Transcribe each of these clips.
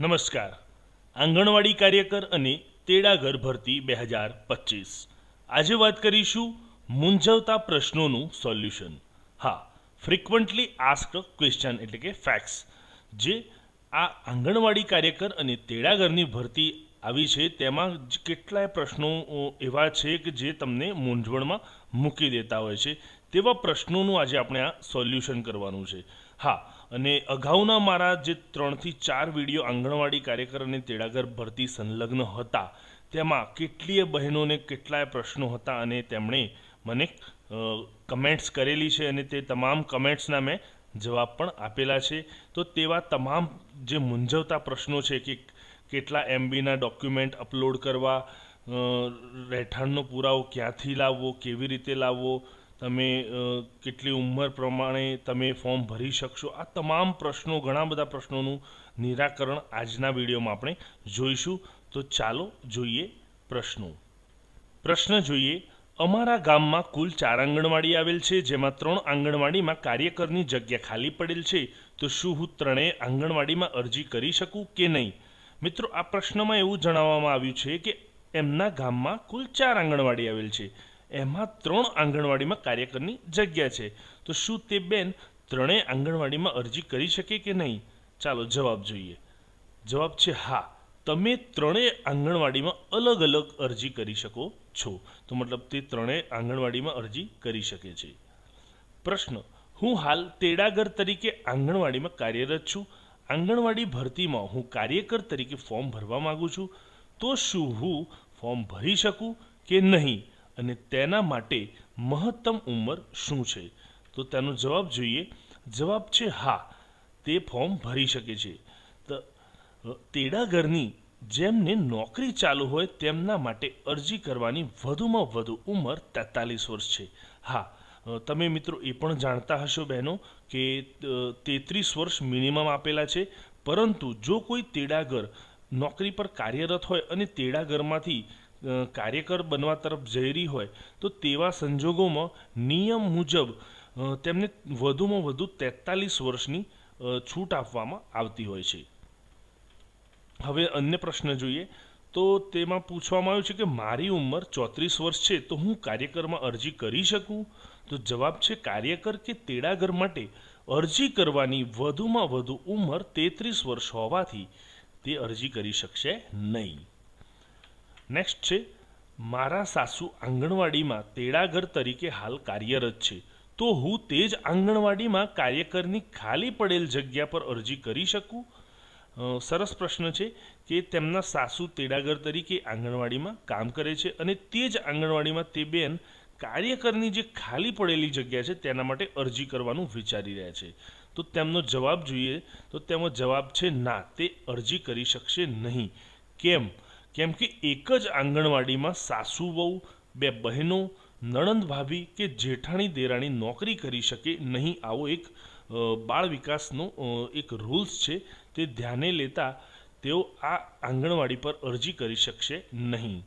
નમસ્કાર. આંગણવાડી કાર્યકર અને તેડાગર ભરતી બે હજાર પચીસ. આજે વાત કરીશું મૂંઝવતા પ્રશ્નોનું સોલ્યુશન. હા ફ્રિકવન્ટલી આસ્ક ક્વેશ્ચન એટલે કે ફેક્ટ્સ જે આ આંગણવાડી કાર્યકર અને તેડાગરની ભરતી આવી છે, તેમાં કેટલાય પ્રશ્નો એવા છે કે જે તમને મૂંઝવણમાં મૂકી દેતા હોય છે. તેવા પ્રશ્નોનું આજે આપણે આ સોલ્યુશન કરવાનું છે. હા, અને અગાઉના મારા જે ત્રણથી ચાર વીડિયો આંગણવાડી કાર્યકર અને તેડાગર ભરતી સંલગ્ન હતા, તેમાં કેટલીય બહેનોને કેટલાય પ્રશ્નો હતા અને તેમણે મને કમેન્ટ્સ કરેલી છે અને તે તમામ કમેન્ટ્સના મેં જવાબ પણ આપેલા છે. તો તેવા તમામ જે મૂંઝવતા પ્રશ્નો છે કે કેટલા એમબીના ડોક્યુમેન્ટ અપલોડ કરવા રહેઠાણનો પુરાવો ક્યાંથી લાવવો, કેવી રીતે લાવવો તમે કેટલી ઉંમર પ્રમાણે તમે ફોર્મ ભરી શકશો? આ તમામ પ્રશ્નો, ઘણા બધા પ્રશ્નોનું નિરાકરણ આજના વિડીયોમાં આપણે જોઈશું. તો ચાલો જોઈએ પ્રશ્નો. પ્રશ્ન જોઈએ, અમારા ગામમાં કુલ ચાર આંગણવાડી આવેલ છે, જેમાં ત્રણ આંગણવાડીમાં કાર્યકરની જગ્યા ખાલી પડેલ છે. તો શું હું ત્રણેય આંગણવાડીમાં અરજી કરી શકું કે નહીં? મિત્રો, આ પ્રશ્નમાં એવું જણાવવામાં આવ્યું છે કે એમના ગામમાં કુલ ચાર આંગણવાડી આવેલ છે. એમાં ત્રણ આંગણવાડીમાં કાર્યકરની જગ્યા છે. તો શું તે બેન ત્રણેય આંગણવાડીમાં અરજી કરી શકે કે નહીં? ચાલો જવાબ જોઈએ. જવાબ છે હા. તમે ત્રણેય આંગણવાડીમાં અલગ અલગ અરજી કરી શકો છો. તો મતલબ તે ત્રણેય આંગણવાડીમાં અરજી કરી શકે છે. પ્રશ્ન, હું હાલ તેડાગર તરીકે આંગણવાડીમાં કાર્યરત છું. આંગણવાડી ભરતીમાં હું કાર્યકર તરીકે ફોર્મ ભરવા માગું છું. તો શું હું ફોર્મ ભરી શકું કે નહીં? અને તેના માટે મહત્તમ ઉંમર શું છે? તો તેનો જવાબ જોઈએ. જવાબ છે હા, તે ફોર્મ ભરી શકે છે. તો તેડાગરની જેમને નોકરી ચાલુ હોય તેમના માટે અરજી કરવાની વધુમાં વધુ ઉંમર તેતાલીસ વર્ષ છે. હા તમે મિત્રો એ પણ જાણતા હશો બહેનો કે તેત્રીસ વર્ષ મિનિમમ આપેલા છે. પરંતુ જો કોઈ તેડાગર નોકરી પર કાર્યરત હોય અને તેડાગરમાંથી કાર્યકર બનવા તરફ જઈ રહી હોય, તો તેવા સંજોગોમાં નિયમ મુજબ તેમને વધુમાં વધુ તેતાલીસ વર્ષની છૂટ આપવામાં આવતી હોય છે. હવે અન્ય પ્રશ્ન જોઈએ, તો તેમાં પૂછવામાં આવ્યું છે કે મારી ઉંમર ચોત્રીસ વર્ષ છે, તો હું કાર્યકરમાં અરજી કરી શકું? તો જવાબ છે કાર્યકર કે તેડાગર માટે અરજી કરવાની વધુમાં વધુ ઉંમર તેત્રીસ વર્ષ હોવાથી તે અરજી કરી શકશે નહીં. નેક્સ્ટ છે, મારા સાસુ આંગણવાડીમાં તેડાગર તરીકે હાલ કાર્યરત છે. તો હું તે જ આંગણવાડીમાં કાર્યકરની ખાલી પડેલ જગ્યા પર અરજી કરી શકું? સરસ પ્રશ્ન છે કે તેમના સાસુ તેડાગર તરીકે આંગણવાડીમાં કામ કરે છે અને તે જ આંગણવાડીમાં તે બેન કાર્યકરની જે ખાલી પડેલી જગ્યા છે તેના માટે અરજી કરવાનું વિચારી રહ્યા છે. તો તેમનો જવાબ જોઈએ, તો તેમાં જવાબ છે, ના, તે અરજી કરી શકશે નહીં. કેમ? કેમ કે એક જ આંગણવાડીમાં સાસુ વહુ, બે બહેનો, નણંદ ભાભી કે જેઠાણી દેરાણી નોકરી કરી શકે નહીં આવો એક બાળ વિકાસનો એક રૂલ્સ છે તે ધ્યાને લેતા તેઓ આ આંગણવાડી પર અરજી કરી શકશે નહીં.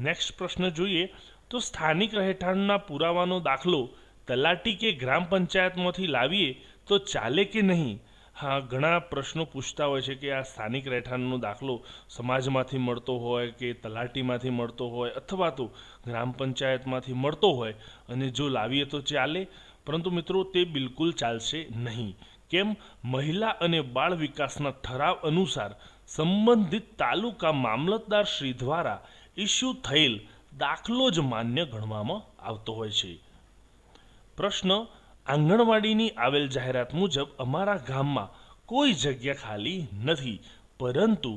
નેક્સ્ટ પ્રશ્ન જોઈએ તો સ્થાનિક રહેઠાણના પુરાવાનો દાખલો તલાટી કે ગ્રામ પંચાયતમાંથી લાવીએ તો ચાલે કે નહીં? હા, ઘણા પ્રશ્નો પૂછતા હોય છે કે આ સ્થાનિક રહેઠાણનો દાખલો સમાજમાંથી મળતો હોય કે તલાટીમાંથી મળતો હોય અથવા તો ગ્રામ પંચાયતમાંથી મળતો હોય અને જો લાવીએ તો ચાલે? પરંતુ મિત્રો, તે બિલકુલ ચાલશે નહીં. કેમ? મહિલા અને બાળ વિકાસના ઠરાવ અનુસાર સંબંધિત તાલુકા મામલતદાર શ્રી દ્વારા ઇસ્યુ થયેલ દાખલો જ માન્ય ગણવામાં આવતો હોય છે. પ્રશ્ન આંગણવાડીની આવેલ જાહેરાત મુજબ અમારા ગામમાં કોઈ જગ્યા ખાલી નથી, પરંતુ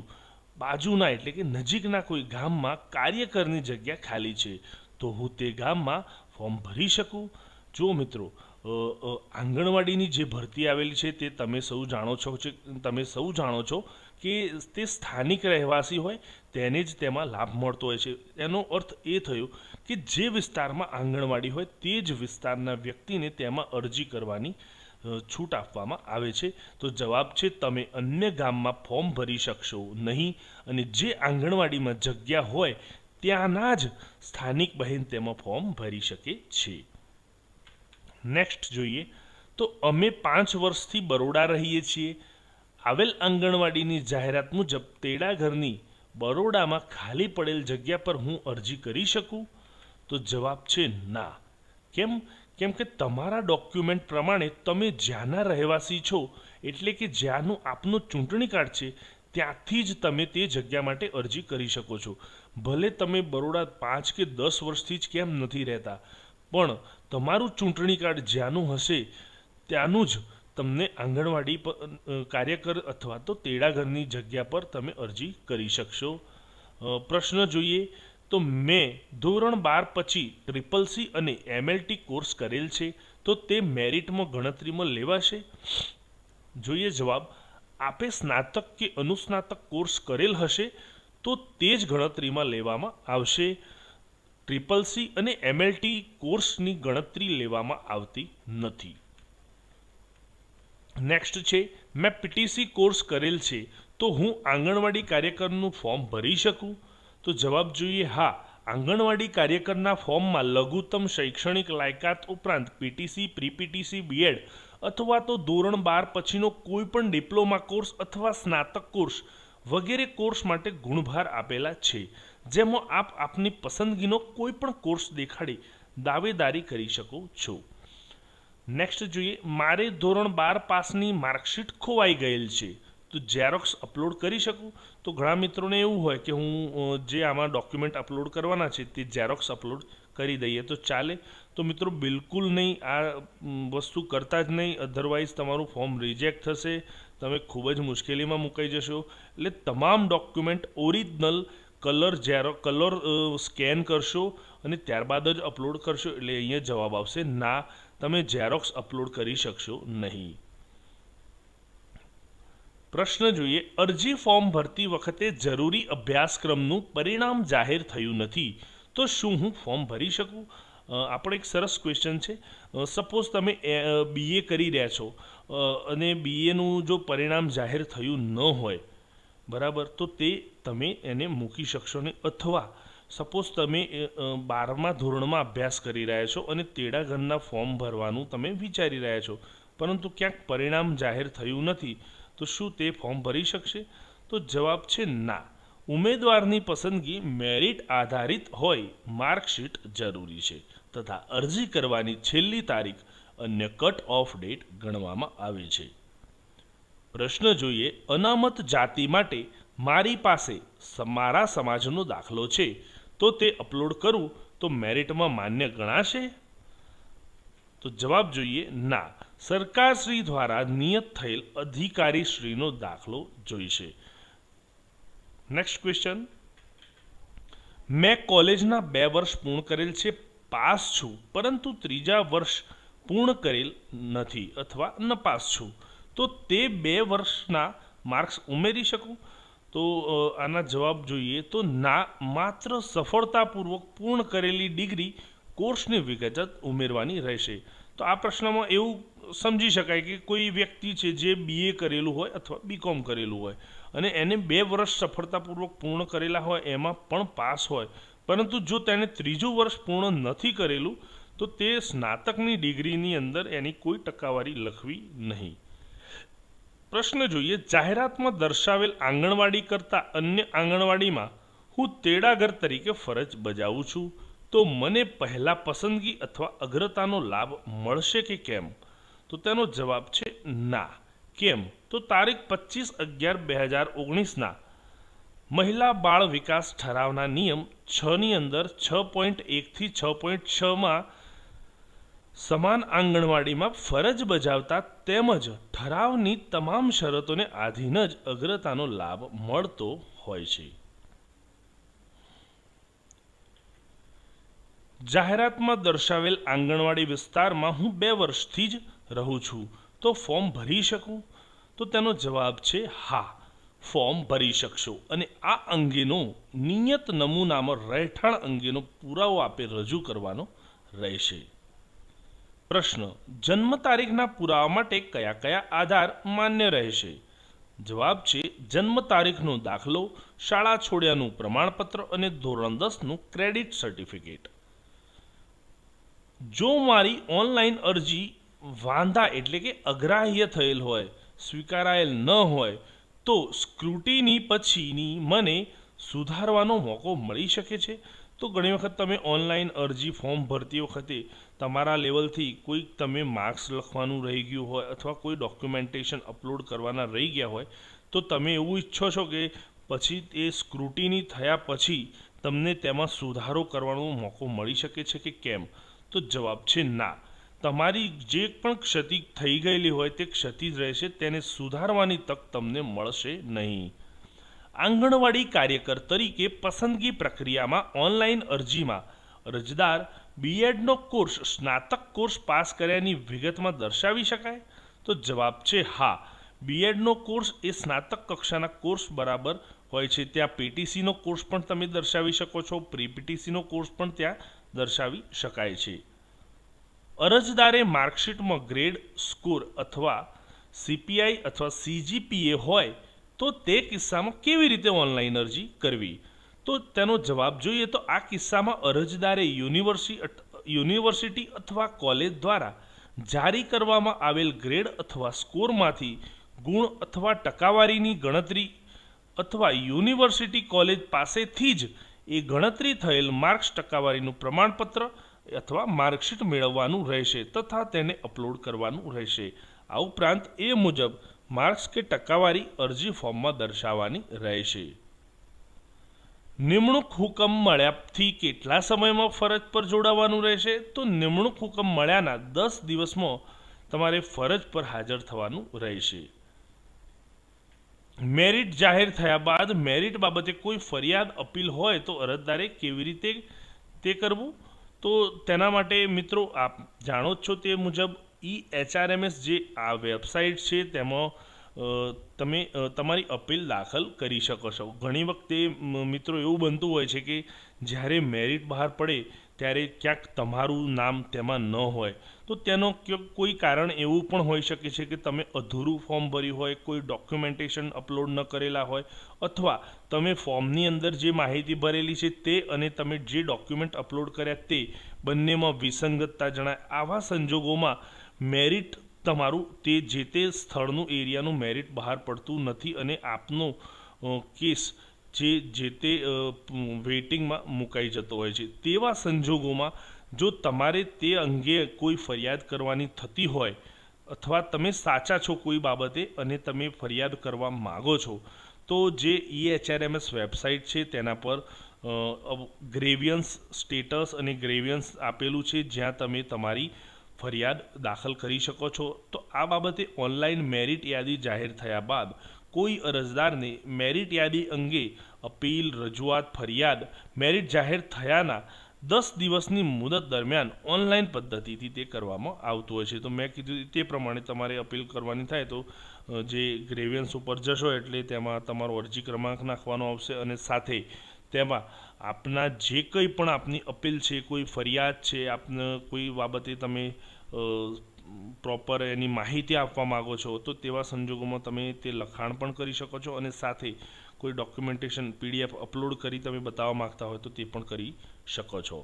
બાજુના એટલે કે નજીકના કોઈ ગામમાં કાર્યકરની જગ્યા ખાલી છે. તો હું તે ગામમાં ફોર્મ ભરી શકું? જો મિત્રો આંગણવાડીની જે ભરતી આવેલી છે તે તમે સૌ જાણો છો તમે સૌ જાણો છો કે તે સ્થાનિક રહેવાસી હોય, તેને જ તેમાં લાભ મળતો હોય છે. એનો અર્થ એ થયો કે જે વિસ્તારમાં આંગણવાડી હોય તે જ વિસ્તારના વ્યક્તિને તેમાં અરજી કરવાની છૂટ આપવામાં આવે છે. તો જવાબ છે, તમે અન્ય ગામમાં ફોર્મ ભરી શકશો નહીં અને જે આંગણવાડીમાં જગ્યા હોય ત્યાંના જ સ્થાનિક બહેન તેમાં ફોર્મ ભરી શકે છે. નેક્સ્ટ જોઈએ. તો અમે પાંચ વર્ષથી બરોડા રહીએ છીએ. આવેલ આંગણવાડીની જાહેરાત મુજબ તેડાઘરની બરોડામાં ખાલી પડેલ જગ્યા પર હું અરજી કરી શકું? તો જવાબ છે ના. કેમ? કેમ કે તમારા ડોક્યુમેન્ટ પ્રમાણે તમે જ્યાંના રહેવાસી છો, એટલે કે જ્યાંનું આપનું ચૂંટણી કાર્ડ છે, ત્યાંથી જ તમે તે જગ્યા માટે અરજી કરી શકો છો. ભલે તમે બરોડા પાંચ કે દસ વર્ષથી જ કેમ નથી રહેતા, પણ તમારું ચૂંટણી કાર્ડ જ્યાંનું હશે, ત્યાંનું જ તમને આંગણવાડી પર કાર્યકર અથવા તો તેડાઘરની જગ્યા પર તમે અરજી કરી શકશો. પ્રશ્ન જોઈએ તો મેં ધોરણ બાર પછી ટ્રિપલ સી અને એમએલટી કોર્સ કરેલ છે, તો તે મેરિટમાં ગણતરીમાં લેવાશે? જોઈએ જવાબ. આપે સ્નાતક કે અનુસ્નાતક કોર્સ કરેલ હશે, તો તે જ ગણતરીમાં લેવામાં આવશે. ટ્રિપલ સી અને એમએલટી કોર્સની ગણતરી લેવામાં આવતી નથી. નેક્સ્ટ છે, મેં પીટીસી કોર્સ કરેલ છે, તો હું આંગણવાડી કાર્યકરનું ફોર્મ ભરી શકું? તો જવાબ જોઈએ, હા, આંગણવાડી કાર્યકરના ફોર્મમાં લઘુત્તમ શૈક્ષણિક લાયકાત ઉપરાંત પીટીસી પ્રી પીટીસી બીએડ અથવા તો ધોરણ બાર પછીનો કોઈ પણ ડિપ્લોમા કોર્સ અથવા સ્નાતક કોર્સ વગેરે કોર્સ માટે ગુણભાર આપેલા છે. જેમાં આપ આપની પસંદગીનો કોઈ પણ કોર્સ દેખાડી દાવેદારી કરી શકો છો. નેક્સ્ટ જોઈએ, મારે ધોરણ બાર પાસની માર્કશીટ ખોવાઈ ગયેલ છે. તો ઝેરોક્સ અપલોડ કરી શકું? તો ઘણા મિત્રોને એવું હોય કે હું જે આમાં ડોક્યુમેન્ટ અપલોડ કરવાના છે તે ઝેરોક્સ અપલોડ કરી દઈએ. તો ચાલે. તો મિત્રો, બિલકુલ નહીં. આ વસ્તુ કરતા જ નહીં. અધરવાઇઝ તમારું ફોર્મ રિજેક્ટ થશે. તમે ખૂબ જ મુશ્કેલીમાં મુકાઈ જશો. એટલે તમામ document original colour zero colour scan કરશો અને ત્યારબાદ જ અપલોડ કરશો. એટલે અહીંયા જવાબ આવશે, ના, તમે ઝેરોક્સ અપલોડ કરી શકશો નહીં. પ્રશ્ન જોઈએ, અરજી ફોર્મ ભરતી વખતે જરૂરી અભ્યાસક્રમનું પરિણામ જાહેર થયું નથી, તો શું હું ફોર્મ ભરી શકું? આપણે એક સરસ ક્વેશ્ચન છે. સપોઝ તમે બીએ કરી રહ્યા છો અને બીએનું જો પરિણામ જાહેર થયું ન હોય, બરાબર, તો તે તમે એને મૂકી શકશો નહીં. અથવા સપોઝ તમે બારમા ધોરણમાં અભ્યાસ કરી રહ્યા છો અને તેડાઘરના ફોર્મ ભરવાનું તમે વિચારી રહ્યા છો, પરંતુ ક્યાંક પરિણામ જાહેર થયું નથી તો શું તે ફોર્મ ભરી શકશે? તો જવાબ છે ના. ઉમેદવારની પસંદગી મેરિટ આધારિત હોય, માર્કશીટ જરૂરી છે તથા અરજી કરવાની છેલ્લી તારીખ અન્ય કટ ઓફ ડેટ ગણવામાં આવે છે. પ્રશ્ન જોઈએ, અનામત જાતિ માટે મારી પાસે મારા સમાજનો દાખલો છે, તો તે અપલોડ કરું તો મેરિટમાં માન્ય ગણાશે? તો જવાબ જોઈએ ના. સરકારશ્રી દ્વારા નિયત થયેલ અધિકારીશ્રીનો દાખલો જોઈશે. નેક્સ્ટ ક્વેશ્ચન મેં કોલેજના બે વર્ષ પૂર્ણ કરેલ છે, પાસ છું, પરંતુ ત્રીજા વર્ષ પૂર્ણ કરેલ નથી અથવા નપાસ છું. તો તે બે વર્ષના માર્ક્સ ઉમેરી શકું? તો આના જવાબ જોઈએ તો ના, માત્ર સફળતાપૂર્વક પૂર્ણ કરેલી ડિગ્રી કોર્સની વિગત ઉમેરવાની રહેશે. તો આ પ્રશ્નમાં એવું સમજી શકાય કે કોઈ વ્યક્તિ છે જે બીએ કરેલું હોય અથવા બીકોમ કરેલું હોય અને એને બે વર્ષ સફળતાપૂર્વક પૂર્ણ કરેલા હોય, એમાં પણ પાસ હોય. પરંતુ જો તેણે ત્રીજું વર્ષ પૂર્ણ નથી કરેલું, તો તે સ્નાતકની ડિગ્રીની અંદર એની કોઈ ટકાવારી લખવી નહીં. પ્રશ્ન જોઈએ, જાહેરાતમાં દર્શાવેલ આંગણવાડી કરતાં અન્ય આંગણવાડીમાં હું તેડાગર તરીકે ફરજ બજાવું છું. તો મને પહેલા પસંદગી અથવા અગ્રતાનો લાભ મળશે કે કેમ? તો તેનો જવાબ છે ના. કેમ? તો તારીખ પચીસ અગિયાર બે હજાર ઓગણીસના મહિલા બાળ વિકાસ ઠરાવના નિયમ છની અંદર છ પોઈન્ટ એકથી છ પોઈન્ટ છમાં સમાન આંગણવાડીમાં ફરજ બજાવતા તેમજ ઠરાવની તમામ શરતોને આધીન જ અગ્રતાનો લાભ મળતો હોય છે. જાહેરાતમાં દર્શાવેલ આંગણવાડી વિસ્તારમાં હું બે વર્ષથી જ રહું છું. તો ફોર્મ ભરી શકું? તો તેનો જવાબ છે હા, ફોર્મ ભરી શકશો. અને આ અંગેનો નિયત નમૂનામાં રહેઠાણ અંગેનો પુરાવો આપે રજૂ કરવાનો રહેશે. પ્રશ્ન, જન્મ તારીખના પુરાવા માટે કયા કયા આધાર માન્ય રહેશે? જવાબ છે, જન્મ તારીખનો દાખલો, શાળા છોડ્યાનું પ્રમાણપત્ર અને ધોરણ દસનું ક્રેડિટ સર્ટિફિકેટ. જો મારી ઓનલાઈન અરજી વાંધા એટલે કે અગ્રાહ્ય થયેલ હોય, સ્વીકારાયેલ ન હોય, તો સ્ક્રુટીની પછીની મને સુધારવાનો મોકો મળી શકે છે? તો ઘણી વખત તમે ઓનલાઈન અરજી ફોર્મ ભરતી વખતે તમારા લેવલથી કોઈ તમે માર્ક્સ લખવાનું રહી ગયું હોય અથવા કોઈ ડોક્યુમેન્ટેશન અપલોડ કરવાના રહી ગયા હોય, તો તમે એવું ઈચ્છો છો કે પછી એ સ્ક્રુટીની થયા પછી તમને તેમાં સુધારો કરવાનો મોકો મળી શકે છે કે કેમ? તો જવાબ છે ના. તમારી જે પણ ક્ષતિ થઈ ગયેલી હોય તે ક્ષતિ જ રહેશે, તેને સુધારવાની તક તમને મળશે નહીં. આંગણવાડી કાર્યકર તરીકે પસંદગી પ્રક્રિયામાં ઓનલાઈન અરજીમાં અરજદાર બીએડનો કોર્સ, સ્નાતક કોર્સ પાસ કર્યાની વિગતમાં દર્શાવી શકાય? તો જવાબ છે હા. બીએડનો કોર્સ એ સ્નાતક કક્ષાના કોર્સ બરાબર હોય છે. ત્યાં પીટીસીનો કોર્સ પણ તમે દર્શાવી શકો છો. પ્રી પીટીસીનો કોર્સ પણ ત્યાં દર્શાવી શકાય છે. અરજદારે માર્કશીટમાં ગ્રેડ સ્કોર અથવા સીપીઆઈ અથવા સીજીપીએ હોય તો તે કિસ્સામાં કેવી રીતે ઓનલાઈન અરજી કરવી? તો તેનો જવાબ જોઈએ તો આ કિસ્સામાં અરજદારે યુનિવર્સિટી યુનિવર્સિટી અથવા કોલેજ દ્વારા જારી કરવામાં આવેલ ગ્રેડ અથવા સ્કોરમાંથી ગુણ અથવા ટકાવારીની ગણતરી અથવા યુનિવર્સિટી કોલેજ પાસેથી જ એ ગણતરી થયેલ માર્ક્સ ટકાવારીનું પ્રમાણપત્ર અથવા માર્કશીટ મેળવવાનું રહેશે તથા તેને અપલોડ કરવાનું રહેશે. આ ઉપરાંત એ મુજબ માર્ક્સ કે ટકાવારી અરજી ફોર્મમાં દર્શાવવાની રહેશે. નિમણૂક હુકમ મળ્યાથી કેટલા સમયમાં ફરજ પર જોડાવાનું રહેશે? તો નિમણૂક હુકમ મળ્યાના દસ દિવસમાં તમારે ફરજ પર હાજર થવાનું રહેશે. મેરિટ જાહેર થયા બાદ મેરિટ બાબતે કોઈ ફરિયાદ અપીલ હોય તો અરજદારે કેવી રીતે તે કરવું? તો તેના માટે મિત્રો આપ જાણો જ છો તે મુજબ ઈ એચઆરએમએસ જે આ વેબસાઇટ છે તેમાં તમે તમારી અપીલ દાખલ કરી શકો છો. ઘણી વખતે મિત્રો એવું બનતું હોય છે કે જ્યારે મેરિટ બહાર પડે ત્યારે ક્યાંક તમારું નામ તેમાં ન હોય, તો તેનો કોઈ કારણ એવું પણ હોઈ શકે છે કે તમે અધૂરું ફોર્મ ભર્યું હોય, કોઈ ડોક્યુમેન્ટેશન અપલોડ ન કરેલા હોય, અથવા તમે ફોર્મની અંદર જે માહિતી ભરેલી છે તે અને તમે જે ડોક્યુમેન્ટ અપલોડ કર્યા તે બંનેમાં વિસંગતતા જણાય. આવા સંજોગોમાં મેરિટ તમારું તે જે તે સ્થળનું એરિયાનું મેરિટ બહાર પડતું નથી અને આપનો કેસ જે જે તે વેઇટિંગમાં મુકાઈ જતો હોય છે. તેવા સંજોગોમાં જો તમારે તે અંગે કોઈ ફરિયાદ કરવાની થતી હોય અથવા તમે સાચા છો કોઈ બાબતે અને તમે ફરિયાદ કરવા માગો છો, તો જે ઈએચઆરએમએસ વેબસાઇટ છે તેના પર ગ્રેવિયન્સ સ્ટેટસ અને ગ્રેવિયન્સ આપેલું છે જ્યાં તમે તમારી ફરિયાદ દાખલ કરી શકો છો. તો આ બાબતે ઓનલાઈન મેરિટ યાદી જાહેર થયા બાદ કોઈ અરજદારને મેરિટ યાદી અંગે અપીલ, રજૂઆત, ફરિયાદ મેરિટ જાહેર થયાના દસ દિવસની મુદત દરમિયાન ઓનલાઈન પદ્ધતિથી તે કરવામાં આવતું હોય છે. તો મેં કીધું તે પ્રમાણે તમારે અપીલ કરવાની થાય તો જે ગ્રેવિયન્સ ઉપર જશો એટલે તેમાં તમારો અરજી ક્રમાંક નાખવાનો આવશે અને સાથે તેમાં આપના જે કંઈ પણ આપની અપીલ છે, કોઈ ફરિયાદ છે, આપને કોઈ બાબતે તમે પ્રોપર એની માહિતી આપવા માગો છો, તો તેવા સંજોગોમાં તમે તે લખાણ પણ કરી શકો છો અને સાથે કોઈ ડોક્યુમેન્ટેશન પીડીએફ અપલોડ કરી તમે બતાવવા માગતા હોય તો તે પણ કરી શકો છો.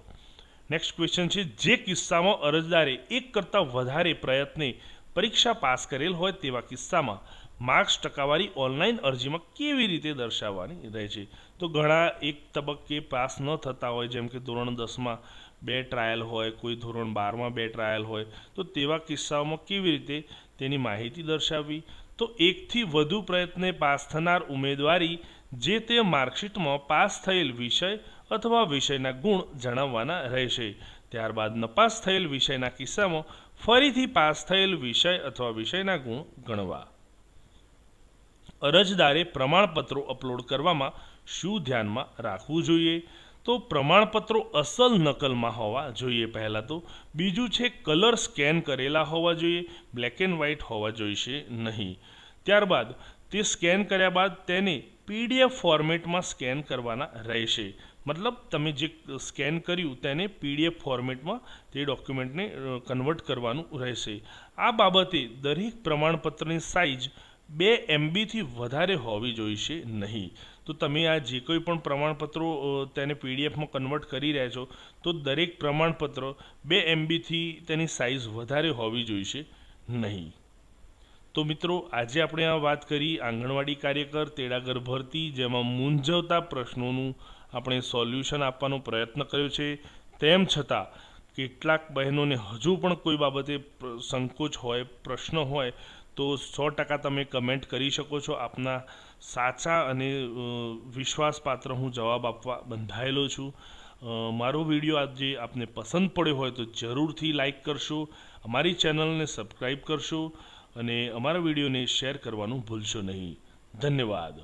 નેક્સ્ટ ક્વેશ્ચન છે, જે કિસ્સામાં અરજદારે એક કરતાં વધારે પ્રયત્ને પરીક્ષા પાસ કરેલ હોય તેવા કિસ્સામાં માર્ક્સ ટકાવારી ઓનલાઈન અરજીમાં કેવી રીતે દર્શાવવાની રહે છે? તો ઘણા એક તબક્કે પાસ ન થતા હોય, જેમ કે ધોરણ દસમાં બે ટ્રાયલ હોય, કોઈ ધોરણ બારમાં બે ટ્રાયલ હોય, તો તેવા કિસ્સાઓમાં કેવી રીતે તેની માહિતી દર્શાવવી? તો એકથી વધુ પ્રયત્ને પાસ થનાર ઉમેદવારી જે તે માર્કશીટમાં પાસ થયેલ વિષય અથવા વિષયના ગુણ જણાવવાના રહેશે. ત્યારબાદ નપાસ થયેલ વિષયના કિસ્સામાં ફરીથી પાસ થયેલ વિષય અથવા વિષયના ગુણ ગણવા. અરજદારે પ્રમાણપત્રો અપલોડ કરવામાં શું ધ્યાનમાં રાખવું જોઈએ? તો પ્રમાણપત્રો અસલ નકલમાં હોવા જોઈએ પહેલાં તો. બીજું છે કલર સ્કેન કરેલા હોવા જોઈએ, બ્લેક એન્ડ વ્હાઇટ હોવા જોઈશે નહીં. ત્યારબાદ તે સ્કેન કર્યા બાદ તેને પીડીએફ ફોર્મેટમાં સ્કેન કરવાના રહેશે. મતલબ તમે જે સ્કેન કર્યું તેને પીડીએફ ફોર્મેટમાં તે ડોક્યુમેન્ટને કન્વર્ટ કરવાનું રહેશે. આ બાબતે દરેક પ્રમાણપત્રની સાઇઝ બે એમબીથી વધારે હોવી જોઈશે નહીં. તો તમે આ જે કોઈ પણ પ્રમાણપત્રો તેને પીડીએફમાં કન્વર્ટ કરી રહ્યા છો, તો દરેક પ્રમાણપત્ર બે એમબીથી તેની સાઇઝ વધારે હોવી જોઈશે નહીં. તો મિત્રો, આજે આપણે આ વાત કરી આંગણવાડી કાર્યકર, તેડાગર ભરતી, જેમાં મૂંઝવતા પ્રશ્નોનું આપણે સોલ્યુશન આપવાનો પ્રયત્ન કર્યો છે. તેમ છતાં, કેટલાક બહેનોને હજુ પણ કોઈ બાબતે સંકોચ હોય, પ્રશ્ન હોય, તો સો ટકા તમે કમેન્ટ કરી શકો છો આપના સાચા અને વિશ્વાસપાત્ર હું જવાબ આપવા બંધાયેલો છું. મારો વીડિયો આજે આપને પસંદ પડ્યો હોય તો જરૂરથી લાઈક કરશો, અમારી ચેનલને સબસ્ક્રાઈબ કરશો અને અમારા વિડીયોને શેર કરવાનું ભૂલશો નહીં. ધન્યવાદ.